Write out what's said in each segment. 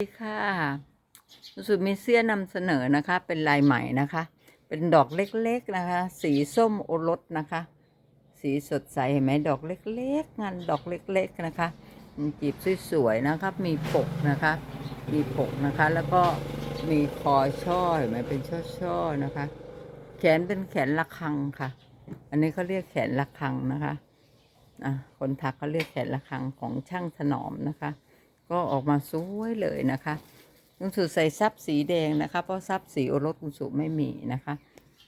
สวัสดีค่ะสึกมีเสื้อนำเสนอนะคะ เป็นลายใหม่นะคะ เป็นดอกเล็กๆนะคะ สีส้มโอรสนะคะ สีสดใสเห็นไหมดอกเล็กๆงานดอกเล็กๆนะคะมีจีบสวยๆนะครับ มีปกนะคะ มีปกนะคะ แล้วก็มีคอช่อเห็นไหมเป็นช่อๆนะคะ แขนเป็นแขนระฆังค่ะ อันนี้เขาเรียกแขนระฆังนะคะอะคนถักเขาเรียกแขนระฆังของช่างถนอมนะคะ ก็ออกมาสวยเลยนะคะคุณสุใส่ซับสีแดงนะคะ เพราะซับสีโอรสคุณสุไม่มีนะคะ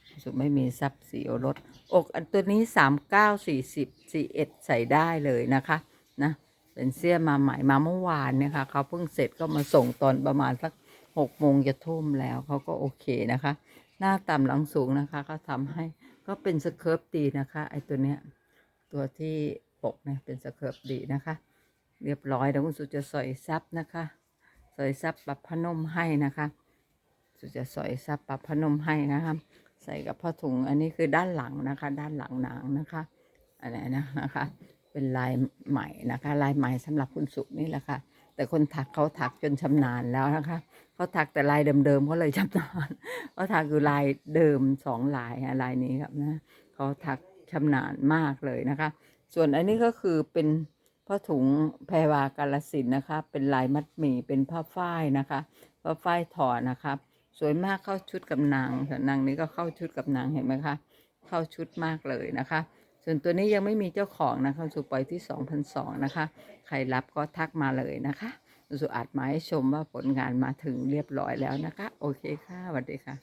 คุณสุไม่มีซับสีโอรสอกอันตัวนี้สามเก้าสี่สิบสี่เอ็ดใส่ได้เลยนะคะนะเป็นเสื้อมาใหม่มาเมื่อวานเนี่ยค่ะเขาเพิ่งเสร็จก็มาส่งตอนประมาณสักหกโมงจะทุ่มแล้วเขาก็โอเคนะคะ หน้าต่ำหลังสูงนะคะก็ทำให้ก็เป็นสเคิร์ฟดีนะคะไอตัวเนี้ยตัวที่ปกเนี่ยเป็นสเคิร์ฟดีนะคะ เรียบร้อยเดี๋ยวคุณสุจะสอยซับนะคะ สอยซับปรับพนมให้นะคะ สุจะสอยซับปรับพนมให้นะคะใส่กับผ้าถุงอันนี้คือด้านหลังนะคะ ด้านหลังหนังนะคะอันนี้นะนะคะ เป็นลายใหม่นะคะ ลายใหม่สำหรับคุณสุนี่แหละค่ะ แต่คนถักเขาถักจนชำนาญแล้วนะคะเขาถักแต่ลายเดิมๆเขาเลยชำนาญเขาถักอยู่ลายเดิมสองลายอะลายนี้ครับนะเขาถักชำนาญมากเลยนะคะ ส่วนอันนี้ก็คือเป็น ผ้าถุงแพรวากาลสินนะคะ เป็นลายมัดหมี่เป็นผ้าฝ้ายนะคะผ้าฝ้ายถอนะครับ สวยมากเข้าชุดกับนางนางนี้ก็เข้าชุดกับนางเห็นไหมคะ เข้าชุดมากเลยนะคะ ส่วนตัวนี้ยังไม่มีเจ้าของนะคะสุปล่อยที่2,002นะคะ ใครรับก็ทักมาเลยนะคะสุอาจมาให้ชมว่าผลงานมาถึงเรียบร้อยแล้วนะคะ โอเคค่ะสวัสดีค่ะ